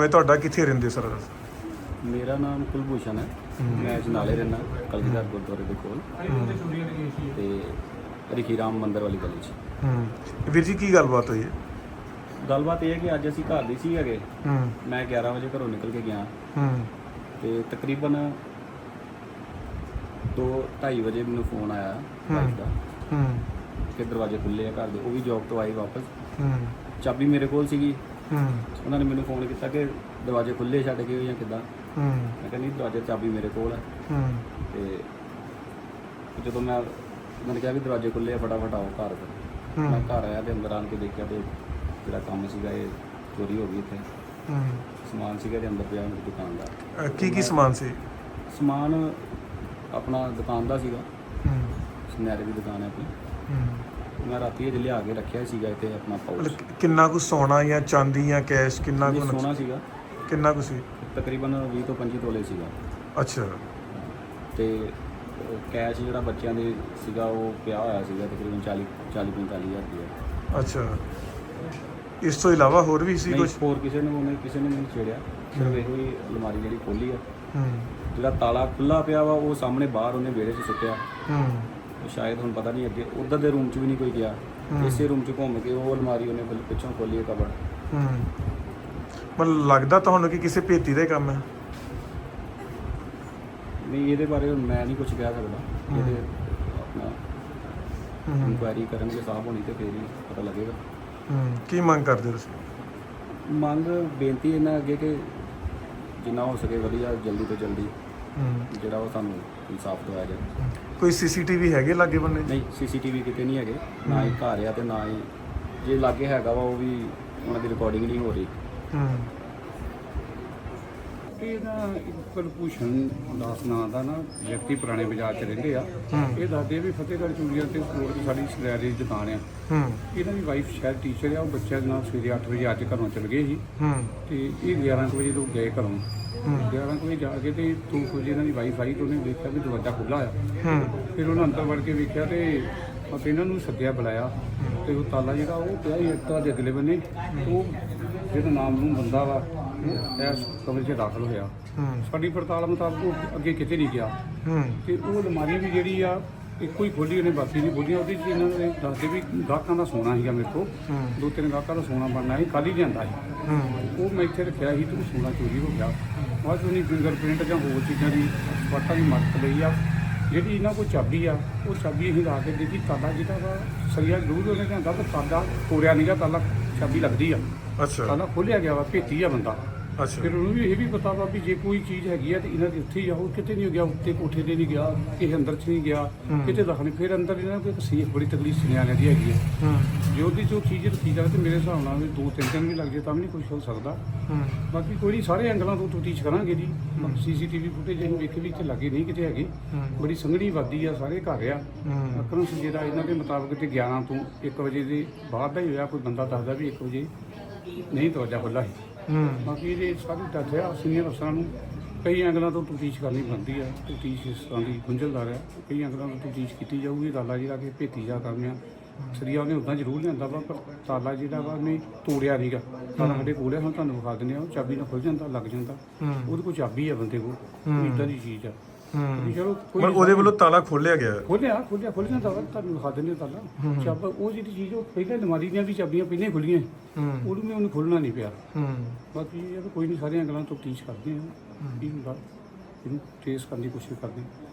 ਮੈਂ ਤੁਹਾਡਾ ਕਿੱਥੇ ਰਹਿੰਦੇ ਸਰ? ਮੇਰਾ ਨਾਮ ਕੁਲਭੂਸ਼ਣ ਹੈ। ਮੈਂ ਅਜਨਾਲੇ ਰਹਿਣਾ ਕਲਗੀਧਰ ਗੁਰਦੁਆਰੇ ਦੇ ਕੋਲ। ਤੇ ਰਿਖੀ ਰਾਮ ਮੰਦਿਰ ਵਾਲੀ ਗਲੀ 'ਚ। ਹੂੰ। ਵੀਰ ਜੀ ਕੀ ਗੱਲਬਾਤ ਹੋਈ ਹੈ? ਗੱਲਬਾਤ ਇਹ ਹੈ ਕਿ ਅੱਜ ਅਸੀਂ ਘਰ ਦੇ ਸੀ ਹੈਗੇ। ਹੂੰ। ਮੈਂ 11 ਵਜੇ ਘਰੋਂ ਨਿਕਲ ਕੇ ਗਿਆ। ਹੂੰ। ਤੇ ਤਕਰੀਬਨ 2:30 ਵਜੇ ਮੈਨੂੰ ਫੋਨ ਆਇਆ ਵਾਈਫ ਦਾ। ਹੂੰ। ਕਿ ਦਰਵਾਜ਼ੇ ਖੁੱਲੇ ਆ ਘਰ ਦੇ ਉਹ ਵੀ ਜੌਬ ਤੋਂ ਆਈ ਵਾਪਸ। ਹੂੰ। ਚਾਬੀ ਮੇਰੇ ਕੋਲ ਸੀਗੀ। ਹੂੰ। ਉਹਨਾਂ ਨੇ ਮੈਨੂੰ ਫੋਨ ਕੀਤਾ ਕਿ ਦਰਵਾਜ਼ੇ ਖੁੱਲੇ ਛੱਡ ਗਏ ਹੋ ਜਾਂ ਕਿੱਦਾਂ। ਹੂੰ। ਮੈਂ ਕਹਿੰਦੀ ਦਰਵਾਜ਼ੇ ਚਾਬੀ ਮੇਰੇ ਕੋਲ ਹੈ ਹੂੰ। ਤੇ ਜਦੋਂ ਮੈਂ ਉਹਨਾਂ ਨੇ ਕਿਹਾ ਵੀ ਦਰਵਾਜ਼ੇ ਖੁੱਲੇ ਆ ਫਟਾਫਟ ਆਓ ਘਰ। ਫਿਰ ਮੈਂ ਘਰ ਆਇਆ ਤੇ ਅੰਦਰ ਆਣ ਕੇ ਦੇਖਿਆ ਤੇ ਜਿਹੜਾ ਕੰਮ ਸੀਗਾ ਇਹ ਚੋਰੀ ਹੋ ਗਈ ਇੱਥੇ। ਹੂੰ। ਸਮਾਨ ਸੀਗਾ ਦੇ ਅੰਦਰ ਪਿਆ ਮੇਰੀ ਦੁਕਾਨ ਦਾ ਕੀ ਕੀ ਸਮਾਨ ਸੀ? ਸਮਾਨ ਆਪਣਾ ਦੁਕਾਨ ਦਾ ਸੀਗਾ। ਹੂੰ। ਸੁਨਿਆਰੇ ਦੀ ਦੁਕਾਨ ਹੈ ਆਪਣੀ। ਮੈਂ ਰਾਤੀ ਇਹ ਲਿਆ ਕੇ ਰੱਖਿਆ ਸੀਗਾ ਇੱਥੇ ਆਪਣਾ ਮਤਲਬ ਕਿੰਨਾ ਕੁ ਸੋਨਾ ਜਾਂ ਚਾਂਦੀ ਜਾਂ ਕੈਸ਼ ਕਿੰਨਾ ਕੁ ਸੋਨਾ ਸੀਗਾ। ਕਿੰਨਾ ਕੁ ਸੀ? ਤਕਰੀਬਨ 20 ਤੋਂ 25 ਤੋਲੇ ਸੀਗਾ। ਅੱਛਾ। ਤੇ ਉਹ ਕੈਸ਼ ਜਿਹੜਾ ਬੱਚਿਆਂ ਦੇ ਸੀਗਾ ਉਹ ਪਿਆ ਹੋਇਆ ਸੀਗਾ ਤਕਰੀਬਨ 40 40 45 ਹਜ਼ਾਰ ਰੁਪਏ ਅੱਛਾ। ਇਸ ਤੋਂ ਇਲਾਵਾ ਹੋਰ ਵੀ ਸੀ ਨਹੀਂ ਕੁਝ ਹੋਰ ਕਿਸੇ ਨੇ ਉਹਨੇ ਕਿਸੇ ਨੇ ਨਹੀਂ ਛੇੜਿਆ। ਸਿਰਫ ਇਹੋ ਹੀ ਅਲਮਾਰੀ ਜਿਹੜੀ ਖੋਲੀ ਆ। ਹੂੰ। ਜਿਹੜਾ ਤਾਲਾ ਖੁੱਲਾ ਪਿਆ ਵਾ ਉਹ ਸਾਹਮਣੇ ਬਾਹਰ ਉਹਨੇ ਵਿਹੜੇ 'ਚ ਸੁੱਟਿਆ। ਹੂੰ। ਸ਼ਾਇਦ ਹੁਣ ਪਤਾ ਨਹੀਂ ਅੱਗੇ ਉਧਰ ਦੇ ਰੂਮ 'ਚ ਵੀ ਨਹੀਂ ਕੋਈ ਗਿਆ। ਇਸੇ ਰੂਮ 'ਚ ਘੁੰਮ ਕੇ ਉਹ ਅਲਮਾਰੀ ਉਹਨੇ ਬਿਲ- ਪਿੱਛੋਂ ਖੋਲੀ ਹੈ ਕਬਰ। ਹੂੰ। ਮਤਲਬ ਲੱਗਦਾ ਤੁਹਾਨੂੰ ਕਿ ਕਿਸੇ ਭੇਤੀ ਦਾ ਹੀ ਕੰਮ ਹੈ? ਨਹੀਂ ਇਹਦੇ ਬਾਰੇ ਹੁਣ ਮੈਂ ਨਹੀਂ ਕੁਝ ਕਹਿ ਸਕਦਾ। ਇਹਦੇ ਆਪਣਾ ਇਨਕੁਆਇਰੀ ਕਰਨਗੇ ਸਾਹਬ ਹੋਣੀ ਤੇ ਫੇਰ ਹੀ ਪਤਾ ਲੱਗੇਗਾ। ਹੂੰ। ਕੀ ਮੰਗ ਕਰਦੇ ਤੁਸੀਂ? ਮੰਗ ਬੇਨਤੀ ਇਹਨਾਂ ਅੱਗੇ ਕਿ ਜਿੰਨਾ ਹੋ ਸਕੇ ਵਧੀਆ ਜਲਦੀ ਤੋਂ ਜਲਦੀ ਜਿਹੜਾ ਉਹ ਸਾਨੂੰ ਇਨਸਾਫ ਦਵਾਇਆ ਕੋਈ ਸੀਸੀਟੀਵੀ ਹੈਗੇ ਲਾਗੇ ਬੰਨੇ? ਨਹੀਂ ਸੀਸੀਟੀਵੀ ਕਿਤੇ ਨਹੀਂ ਹੈਗੇ। ਨਾ ਹੀ। ਘਰ ਆ ਤੇ ਨਾ ਹੀ ਜੇ ਲਾਗੇ ਹੈਗਾ ਵਾ ਉਹ ਵੀ ਉਹਨਾਂ ਦੀ ਰਿਕਾਰਡਿੰਗ ਨਹੀਂ ਹੋ ਰਹੀ। ਹੂੰ। ਇਹ ਨਾ ਇੱਕ ਕੁਲਭੂਸ਼ਣ ਦਾਸ ਨਾਂ ਦਾ ਨਾ ਵਿਅਕਤੀ ਪੁਰਾਣੇ ਬਾਜ਼ਾਰ 'ਚ ਰਹਿੰਦੇ ਆ। ਹੂੰ। ਇਹ ਦੱਸਦੇ ਆ ਵੀ ਫਤਿਹਗੜ੍ਹ ਚੂੜੀਆਂ ਤੇ ਰੋਡ ਤੇ ਸਾਡੀ ਸਿਲੈਰੀ ਦੀ ਦੁਕਾਨ ਆ। ਹੂੰ। ਇਹਨਾਂ ਦੀ ਵਾਈਫ ਸ਼ਾਇਦ ਟੀਚਰ ਆ ਉਹ ਬੱਚਿਆਂ ਦੇ ਨਾਲ ਸਵੇਰੇ 8 ਵਜੇ ਅੱਜ ਘਰੋਂ ਚਲ ਗਏ ਸੀ। ਹੂੰ। ਤੇ ਇਹ 11 ਕੁ ਵਜੇ ਤੋਂ ਗਏ ਘਰੋਂ। 11 ਕੁ ਵਜੇ ਜਾ ਕੇ ਤੇ 2 ਵਜੇ ਇਹਨਾਂ ਦੀ ਵਾਈਫ ਆਈ ਤੇ ਉਹਨੇ ਵੇਖਿਆ ਵੀ ਦਰਵਾਜ਼ਾ ਖੁੱਲਾ ਆ। ਹੂੰ। ਫਿਰ ਉਹਨਾਂ ਅੰਦਰ ਵੜ ਕੇ ਵੇਖਿਆ ਤੇ ਆਪਾਂ ਇਹਨਾਂ ਨੂੰ ਸੱਦਿਆ ਬੁਲਾਇਆ ਤੇ ਉਹ ਤਾਲਾ ਜਿਹੜਾ ਉਹ ਪਿਆ ਹੀ ਇੱਟਾਂ ਦੇ ਅਗਲੇ ਬੰਨੇ ਉਹ ਜਿਹੜਾ ਨਾਮ ਨੂੰ ਬੰਦਾ ਵਾ ਉਹ ਇਸ ਕਮਰੇ 'ਚ ਦਾਖਲ ਹੋਇਆ। ਹੂੰ। ਸਾਡੀ ਪੜਤਾਲ ਮੁਤਾਬਕ ਉਹ ਅੱਗੇ ਕਿਤੇ ਨਹੀਂ ਗਿਆ। ਹੂੰ। ਤੇ ਉਹ ਅਲਮਾਰੀ ਵੀ ਜਿਹੜੀ ਆ ਇੱਕੋ ਹੀ ਖੋਲੀ ਉਹਨੇ ਬਾਕੀ ਨਹੀਂ ਖੋਲੀਆਂ ਉਹਦੇ 'ਚ ਇਹਨਾਂ ਨੇ ਦੱਸਦੇ ਵੀ ਗਾਹਕਾਂ ਦਾ ਸੋਨਾ ਸੀਗਾ ਮੇਰੇ ਕੋਲ। ਹੂੰ। ਦੋ ਤਿੰਨ ਗਾਹਕਾਂ ਦਾ ਸੋਨਾ ਬਣਨਾ ਸੀ ਕੱਲ੍ਹ ਹੀ ਲਿਆਂਦਾ ਸੀ। ਹੂੰ। ਉਹ ਮੈਂ ਇੱਥੇ ਰੱਖਿਆ ਸੀ ਤੇ ਉਹ ਸੋਨਾ ਚੋਰੀ ਹੋ ਗਿਆ। ਬਾਅਦ 'ਚ ਉਹਨੇ ਫਿੰਗਰਪ੍ਰਿੰਟ ਜਾਂ ਹੋਰ ਚੀਜ਼ਾਂ ਦੀ ਸਪਾਟਾਂ ਦੀ ਮਦਦ ਲਈ ਆ। ਜਿਹੜੀ ਇਹਨਾਂ ਕੋਲ ਚਾਬੀ ਆ ਉਹ ਚਾਬੀ ਅਸੀਂ ਲਾ ਕੇ ਦੇਖੀ ਤਾਲਾ ਜਿਹੜਾ ਵਾ ਸਰੀਆ ਜ਼ਰੂਰ ਉਹਨੇ ਕਹਿੰਦਾ ਪਰ ਤਾਲਾ ਤੋੜਿਆ ਨਹੀਂਗਾ ਤਾਲਾ ਚਾਬੀ ਲੱਗਦੀ ਆ। ਅੱਛਾ। ਤਾਲਾ ਖੋਲਿਆ ਗਿਆ ਵਾ ਭੇਤੀ ਆ ਬੰਦਾ। ਅੱਛਾ। ਫਿਰ ਉਹਨੂੰ ਵੀ ਇਹ ਵੀ ਪਤਾ ਵਾ ਵੀ ਜੇ ਕੋਈ ਚੀਜ਼ ਹੈਗੀ ਆ ਤੇ ਇਹਨਾਂ ਦੇ ਉੱਥੇ ਹੀ ਆ ਉਹ ਕਿਤੇ ਨਹੀਂ ਗਿਆ ਉੱਤੇ ਕੋਠੇ ਤੇ ਨਹੀਂ ਗਿਆ ਕਿਸੇ ਅੰਦਰ ਚ ਨਹੀਂ ਗਿਆ ਹੂੰ। ਕਿਤੇ ਦਖਲ ਨਹੀਂ। ਫਿਰ ਅੰਦਰ ਇਹਨਾਂ ਇੱਕ ਸੀਖ ਬੜੀ ਤਕਲੀਫ ਸੁਨਿਆਣਿਆਂ ਦੀ ਹੈਗੀ ਹੂੰ। ਜੇ ਉਹਦੀ ਜੋ ਚੀਜ਼ ਰੱਖੀ ਜਾਵੇ ਤੇ ਮੇਰੇ ਹਿਸਾਬ ਨਾਲ ਵੀ ਦੋ ਤਿੰਨ ਦਿਨ ਵੀ ਲੱਗ ਜੇ ਤਾਂ ਵੀ ਨਹੀਂ ਕੁਝ ਹੋ ਸਕਦਾ। ਹੂੰ। ਬਾਕੀ ਕੋਈ ਨਹੀਂ ਸਾਰੇ ਐਂਗਲਾਂ ਤੋਂ ਤਫਤੀਸ਼ ਕਰਾਂਗੇ ਜੀ। ਸੀਸੀਟੀਵੀ ਫੁਟੇਜ ਅਸੀਂ ਵੇਖੇ ਵੀ ਇੱਥੇ ਲੱਗੇ ਨਹੀਂ ਕਿਤੇ ਹੈਗੇ। ਹੂੰ। ਬੜੀ ਸੰਘਣੀ ਵਾਦੀ ਆ ਸਾਰੇ ਘਰ ਆ। ਹੂੰ। ਅਕਰਮ ਜਿਹੜਾ ਇਹਨਾਂ ਦੇ ਮੁਤਾਬਕ ਤੇ 11 ਤੋਂ 1 ਵਜੇ ਦੇ ਬਾਅਦ ਦਾ ਹੀ ਹੋਇਆ ਕੋਈ ਬੰਦਾ ਦੱਸਦਾ ਵੀ 1 ਵਜੇ ਨਹੀਂ ਦਰਵਾਜ਼ਾ ਖੁੱਲ੍ਹਾ ਸੀ। ਹੂੰ। ਬਾਕੀ ਇਹਦੇ ਸਾਰੇ ਤੱਥ ਆ ਸੀਨੀਅਰ ਅਫਸਰਾਂ ਨੂੰ ਕਈ ਐਂਗਲਾਂ ਤੋਂ ਤਫਤੀਸ਼ ਕਰਨੀ ਬਣਦੀ ਆ ਤਫਤੀਸ਼ ਇਸ ਤਰ੍ਹਾਂ ਦੀ ਗੁੰਝਲਦਾਰ ਆ। ਕਈ ਐਂਗਲਾਂ ਤੋਂ ਤਫਤੀਸ਼ ਕੀਤੀ ਜਾਊਗੀ ਤਾਲਾ ਜਿਹੜਾ ਕਿ ਭੇਤੀ ਜਾ ਕਰਮਿਆ ਸਰੀਆ ਉਹਨੇ ਉਦਾਂ ਜ਼ਰੂਰ ਲਿਆਂਦਾ ਵਾ ਪਰ ਤਾਲਾ ਜਿਹੜਾ ਵਾ ਉਹਨੇ ਤੋੜਿਆ ਨਹੀਂਗਾ। ਤਾਲਾ ਸਾਡੇ ਕੋਲ ਆ ਹੁਣ ਤੁਹਾਨੂੰ ਵਿਖਾ ਦਿੰਦੇ ਆ ਉਹ ਚਾਬੀ ਨਾਲ ਖੁੱਲ ਜਾਂਦਾ ਲੱਗ ਜਾਂਦਾ। ਹੂੰ। ਉਹਦੇ ਕੋਲ ਚਾਬੀ ਆ ਬੰਦੇ ਕੋਲ ਹੂੰ। ਇਦਾਂ ਦੀ ਚੀਜ਼ ਆ। ਹੂੰ ਵੀ ਚਲੋ ਕੋਈ ਪਰ ਉਹਦੇ ਵੱਲੋਂ ਤਾਲਾ ਖੋਲਿਆ ਗਿਆ। ਹੈ। ਖੋਲਿਆ ਖੋਲਿਆ ਖੋਲ ਜਾਂਦਾ ਵਾ ਤੁਹਾਨੂੰ ਵਿਖਾ ਦਿੰਦੇ ਤਾਲਾ। ਚਾਬਾ ਉਹ ਜਿਹੜੀ ਚੀਜ਼ ਉਹ ਪਹਿਲਾਂ ਅਲਮਾਰੀ ਦੀਆਂ ਵੀ ਚਾਬੀਆਂ ਪਹਿਲਾਂ ਹੀ ਖੁੱਲੀਆਂ। ਹੂੰ। ਉਹਨੂੰ ਵੀ ਉਹਨੂੰ ਖੋਲਣਾ ਨਹੀਂ ਪਿਆ। ਹੂੰ। ਬਾਕੀ ਇਹ ਆ ਵੀ ਕੋਈ ਨਹੀਂ ਸਾਰੀਆਂ ਗੱਲਾਂ ਤੋਂ ਤੀਚ ਕਰਦੇ ਆ ਕੀ ਹੁੰਦਾ ਇਹਨੂੰ ਟ੍ਰੇਸ ਕਰਨ ਦੀ ਕੋਸ਼ਿਸ਼ ਕਰਦੇ ਆ